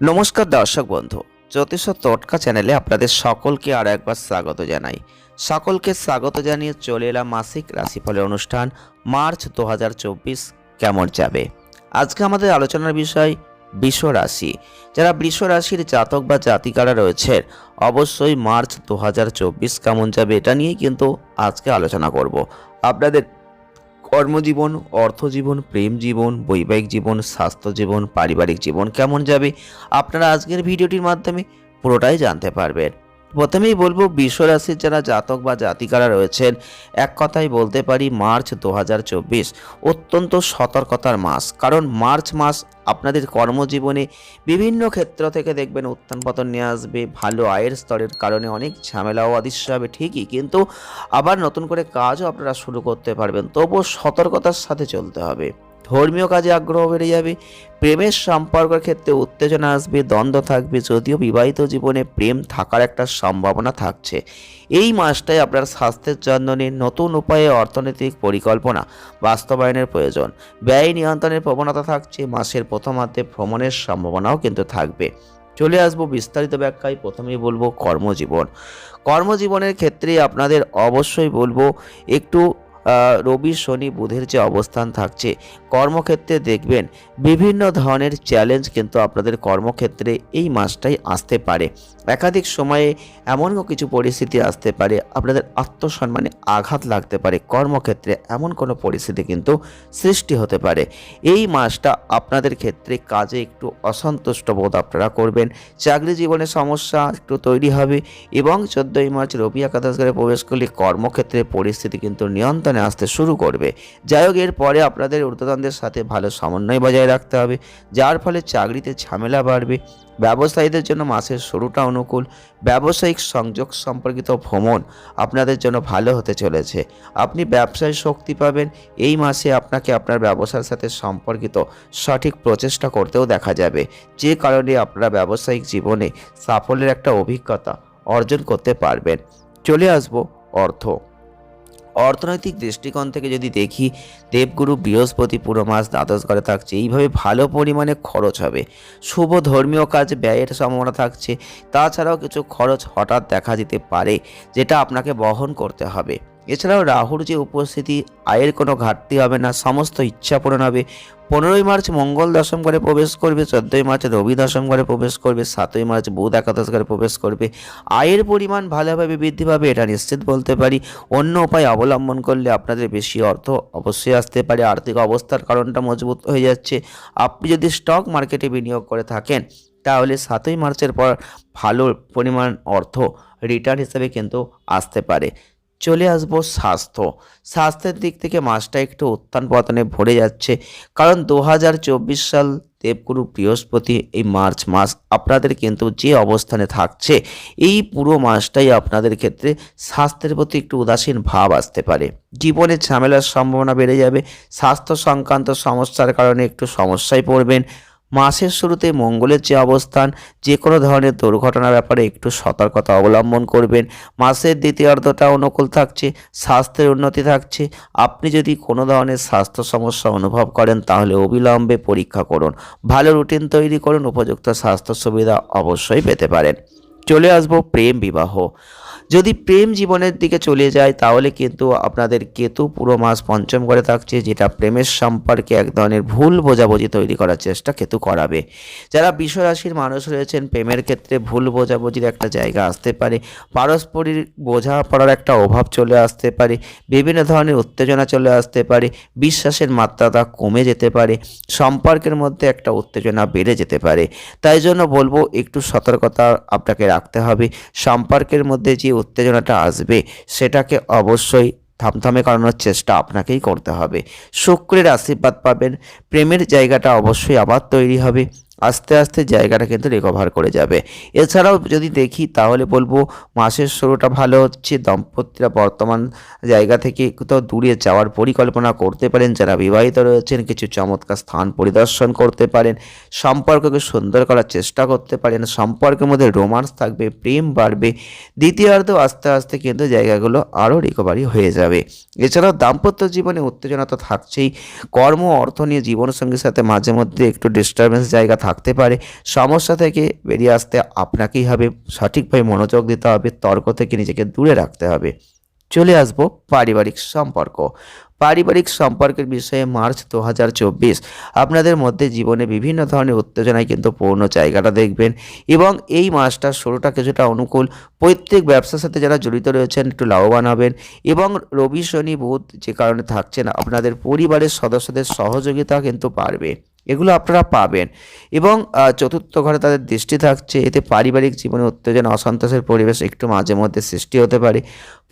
নমস্কার দর্শক বন্ধু, জ্যোতিষ টটকা চ্যানেলে আপনাদের সকলকে আর একবার স্বাগত জানাই। সকলকে স্বাগত জানিয়ে চলে এলাম মাসিক রাশিফলের অনুষ্ঠান মার্চ দু হাজার চব্বিশ কেমন যাবে? আজকে আমাদের আলোচনার বিষয় বৃষ রাশি। যারা বৃষ রাশির জাতক বা জাতিকারা রয়েছেন অবশ্যই মার্চ দু হাজার চব্বিশ কেমন যাবে এটা নিয়েই কিন্তু আজকে আলোচনা করব। আপনাদের কর্মজীবন অর্থজীবন প্রেম জীবন, বৈবাহিক জীবন, স্বাস্থ্য জীবন, পারিবারিক জীবন কেমন যাবে? আপনারা আজকের ভিডিওটির মাধ্যমে পুরোটাই জানতে পারবেন। প্রথমেই বলব বিশ্ব রাশির যারা জাতক বা জাতিকারা রয়েছেন, এক কথাই বলতে পারি মার্চ দু হাজার চব্বিশ। অত্যন্ত সতর্কতার মাস। কারণ মার্চ মাস আপনাদের কর্মজীবনে বিভিন্ন ক্ষেত্র থেকে দেখবেন উত্থান পতন নিয়ে আসবে, ভালো আয়ের স্তরের কারণে অনেক ঝামেলাও অদৃশ্য হবে, ঠিকই। কিন্তু আবার নতুন করে কাজও আপনারা শুরু করতে পারবেন। তবুও সতর্কতার সাথে চলতে হবে। ধর্মীয় কাজে আগ্রহ বেড়ে যাবে, প্রেমের সম্পর্কের ক্ষেত্রে উত্তেজনা আসবে, দ্বন্দ্ব থাকবে, যদিও বিবাহিত জীবনে প্রেম থাকার একটা সম্ভাবনা থাকছে। এই মাসটায় আপনার স্বাস্থ্যের যত্ন নিয়ে নতুন উপায়ে অর্থনৈতিক পরিকল্পনা, বাস্তবায়নের প্রয়োজন। ব্যয় নিয়ন্ত্রণের প্রবণতা থাকছে, মাসের প্রথমার্ধে ভ্রমণের সম্ভাবনাও কিন্তু থাকবে। চলে আসব বিস্তারিত ব্যাখ্যায়, প্রথমেই বলব কর্মজীবন। কর্মজীবনের ক্ষেত্রে আপনাদের অবশ্যই বলব, একটু রবি, শনি, বুধের যে অবস্থান থাকছে, কর্মক্ষেত্রে দেখবেন বিভিন্ন ধরনের চ্যালেঞ্জ কিন্তু আপনাদের কর্মক্ষেত্রে এই মাসটাই আসতে পারে। একাধিক সময়ে এমনও কিছু পরিস্থিতি আসতে পারে, আপনাদের আত্মসম্মানে আঘাত লাগতে পারে, কর্মক্ষেত্রে এমন কোনো পরিস্থিতি কিন্তু সৃষ্টি হতে পারে। এই মাসটা আপনাদের ক্ষেত্রে কাজে একটু অসন্তুষ্ট বোধ আপনারা করবেন। চাকরি জীবনে সমস্যা একটু তৈরি হবে এবং চোদ্দোই মার্চ রবি একাদশ প্রবেশ করলে কর্মক্ষেত্রে পরিস্থিতি কিন্তু নিয়ন্ত্রণে আসতে শুরু করবে। যাই হোক এরপরে আপনাদের ঊর্ধ্বতনদের সাথে ভালো সমন্বয় বজায় রাখতে হবে, যার ফলে চাকরিতে ঝামেলা বাড়বে। ব্যবসায়ীদের জন্য মাসের শুরুটা অনুকূল, ব্যবসায়িক সংযোগ সম্পর্কিত ভ্রমণ আপনাদের জন্য ভালো হতে চলেছে। আপনি ব্যবসায় শক্তি পাবেন, এই মাসে আপনাকে আপনার ব্যবসার সাথে সম্পর্কিত সঠিক প্রচেষ্টা করতেও দেখা যাবে। যে কারণে আপনারা ব্যবসায়িক জীবনে সাফল্যের একটা অভিজ্ঞতা অর্জন করতে পারবেন। চলে আসব অর্থ। অর্থনৈতিক দৃষ্টিকোণ থেকে যদি দেখি, দেবগুরু বৃহস্পতি পুরো মাস দ্বাদশ ঘরে থাকছে। এইভাবে ভালো পরিমাণে খরচ হবে। শুভ ধর্মীয় কাজ ব্যয়ের সম্ভাবনা থাকছে। তাছাড়াও কিছু খরচ হঠাৎ দেখা যেতে পারে, যেটা আপনাকে বহন করতে হবে। এছাড়াও রাহুর যে উপস্থিতি, আয়ের কোনো ঘাটতি হবে না, সমস্ত ইচ্ছা পূরণ হবে। পনেরোই মার্চ মঙ্গল দশম ঘরে প্রবেশ করবে, চোদ্দোই মার্চ রবি দশম ঘরে প্রবেশ করবে, সাতই মার্চ বুধ একাদশ ঘরে প্রবেশ করবে। আয়ের পরিমাণ ভালোভাবে বৃদ্ধি পাবে, এটা নিশ্চিত বলতে পারি। অন্য উপায় অবলম্বন করলে আপনাদের বেশি অর্থ অবশ্যই আসতে পারে। আর্থিক অবস্থার কারণটা মজবুত হয়ে যাচ্ছে। আপনি যদি স্টক মার্কেটে বিনিয়োগ করে থাকেন, তাহলে সাতই মার্চের পর ভালো পরিমাণ অর্থ, রিটার্ন হিসেবে কিন্তু আসতে পারে। চলে আসব স্বাস্থ্য। স্বাস্থ্যের দিক থেকে মাসটা একটু উত্থান পতনে ভরে যাচ্ছে। কারণ দু হাজার চব্বিশ সাল দেবগুরু বৃহস্পতি এই মার্চ মাস আপনাদের কিন্তু যে অবস্থানে থাকছে, এই পুরো মাসটাই আপনাদের ক্ষেত্রে স্বাস্থ্যের প্রতি একটু উদাসীন ভাব আসতে পারে। জীবনে ঝামেলার সম্ভাবনা বেড়ে যাবে। স্বাস্থ্য সংক্রান্ত সমস্যার কারণে একটু সমস্যায় পড়বেন। মাসের শুরুতে মঙ্গলের যে অবস্থান, যে কোনো ধরনের দুর্ঘটনার ব্যাপারে একটু সতর্কতা অবলম্বন করবেন। মাসের দ্বিতীয়ার্ধটা অনুকূল থাকছে, স্বাস্থ্যের উন্নতি থাকছে। আপনি যদি কোনো ধরনের স্বাস্থ্য সমস্যা অনুভব করেন, তাহলে অবিলম্বে পরীক্ষা করুন। ভালো রুটিন তৈরি করুন, উপযুক্ত স্বাস্থ্য সুবিধা অবশ্যই পেতে পারেন। চলে আসব প্রেম বিবাহ। যদি প্রেম জীবনের দিকে চলে যায়, তাহলে কিন্তু আপনাদের কেতু পুরো মাস পঞ্চম করে থাকছে, যেটা প্রেমের সম্পর্কে এক ধরনের ভুল বোঝাবুঝি তৈরি করার চেষ্টা কেতু করাবে। যারা বিশ্বরাশির মানুষ রয়েছেন, প্রেমের ক্ষেত্রে ভুল বোঝাবুঝির একটা জায়গা আসতে পারে, পারস্পরিক বোঝাপড়ার একটা অভাব চলে আসতে পারে, বিভিন্ন ধরনের উত্তেজনা চলে আসতে পারে, বিশ্বাসের মাত্রাটা কমে যেতে পারে, সম্পর্কের মধ্যে একটা উত্তেজনা বেড়ে যেতে পারে। তাই জন্য বলব, একটু সতর্কতা আপনাকে রাখতে হবে। সম্পর্কের মধ্যে যে উত্তেজনাটা আসবে, সেটাকে অবশ্যই থামথামে করানোর চেষ্টা আপনাকেই করতে হবে। শুক্রের আশীর্বাদ পাবেন, প্রেমের জায়গাটা অবশ্যই আবার তৈরি হবে। আস্তে আস্তে জায়গাটা কিন্তু রিকভার করে যাবে। এছাড়াও যদি দেখি তাহলে বলব মাসের শুরুটা ভালো হচ্ছে, দম্পতিরা বর্তমান জায়গা থেকে কোথাও দূরে যাওয়ার পরিকল্পনা করতে পারেন, যারা বিবাহিত রয়েছেন কিছু চমৎকার স্থান পরিদর্শন করতে পারেন, সম্পর্ককে সুন্দর করার চেষ্টা করতে পারেন, সম্পর্কের মধ্যে রোমান্স থাকবে, প্রেম বাড়বে দ্বিতীয়ার্ধ আস্তে আস্তে কিন্তু জায়গাগুলো আরও রিকভারি হয়ে যাবে। এছাড়াও দাম্পত্য জীবনে উত্তেজনা তো থাকছেই, কর্ম, অর্থ নিয়ে জীবনসঙ্গীর সাথে মাঝে মধ্যে একটু ডিস্টারবেন্স জায়গা থাকতে পারে। সমস্যা থেকে বেরিয়ে আসতে আপনাকেই হবে। সঠিকভাবে মনোযোগ দিতে হবে, তর্ক থেকে নিজেকে দূরে রাখতে হবে। চলে আসব পারিবারিক সম্পর্ক। পারিবারিক সম্পর্কের বিষয়ে মার্চ দু হাজার চব্বিশ। আপনাদের মধ্যে জীবনে বিভিন্ন ধরনের উত্তেজনায় কিন্তু পূর্ণ জায়গাটা দেখবেন এবং এই মাসটার শুরুটা কিছুটা অনুকূল। প্রত্যেক ব্যবসার সাথে যারা জড়িত রয়েছেন, একটু লাভবান হবেন এবং রবি, শনি, বুধ যে কারণে থাকছেন, আপনাদের পরিবারের সদস্যদের সহযোগিতা কিন্তু পারবে এগুলো আপনারা পাবেন। এবং চতুর্থ ঘরে তাদের দৃষ্টি থাকছে, এতে পারিবারিক জীবনে উত্তেজনা, অসন্তোষের পরিবেশ একটু মাঝে মধ্যে সৃষ্টি হতে পারে।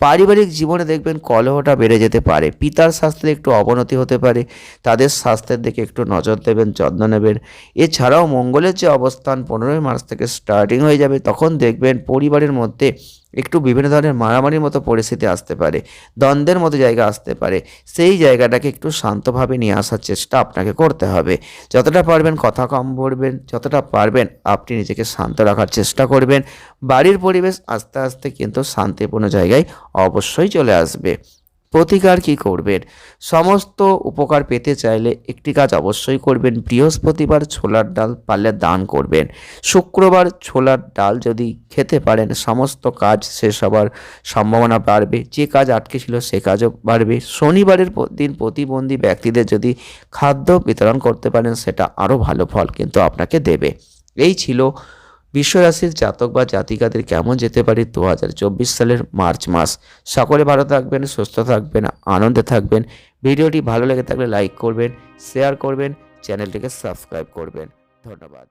পারিবারিক জীবনে দেখবেন কলহটা বেড়ে যেতে পারে, পিতার স্বাস্থ্যে একটু অবনতি হতে পারে, তাদের স্বাস্থ্যের দিকে একটু নজর দেবেন, যত্ন নেবেন। এছাড়াও মঙ্গলের যে অবস্থান পনেরোই মার্চ থেকে স্টার্টিং হয়ে যাবে, তখন দেখবেন পরিবারের মধ্যে একটু বিভিন্ন ধরনের মারামারির মতো পরিস্থিতি আসতে পারে, দ্বন্দ্বের মতো জায়গা আসতে পারে, সেই জায়গাটাকে একটু শান্তভাবে নিয়ে আসার চেষ্টা আপনাকে করতে হবে। যতটা পারবেন কথা কম বলবেন, যতটা পারবেন আপনি নিজেকে শান্ত রাখার চেষ্টা করবেন। বাড়ির পরিবেশ আস্তে আস্তে কিন্তু শান্তিপূর্ণ জায়গায় অবশ্যই চলে আসবে। প্রতিকার কি করবেন? সমস্ত উপকার পেতে চাইলে একটি কাজ অবশ্যই করবেন। বৃহস্পতিবার ছোলার ডাল পারলে দান করবেন। শুক্রবার ছোলার ডাল যদি খেতে পারেন, সমস্ত কাজ শেষ হবার সম্ভাবনা বাড়বে। যে কাজ আটকে ছিল সে কাজও বাড়বে। শনিবারের দিন প্রতিবন্ধী ব্যক্তিদের যদি খাদ্য বিতরণ করতে পারেন, সেটা আরও ভালো ফল কিন্তু আপনাকে দেবে। এই ছিল বিশ্বরাশির জাতক বা জাতিকাদের কেমন যেতে পারে দু হাজার চব্বিশ সালের মার্চ মাস? সকলে ভালো থাকবেন, সুস্থ থাকবেন, আনন্দে থাকবেন। ভিডিওটি ভালো লেগে থাকলে লাইক করবেন, শেয়ার করবেন, চ্যানেলটিকে সাবস্ক্রাইব করবেন। ধন্যবাদ।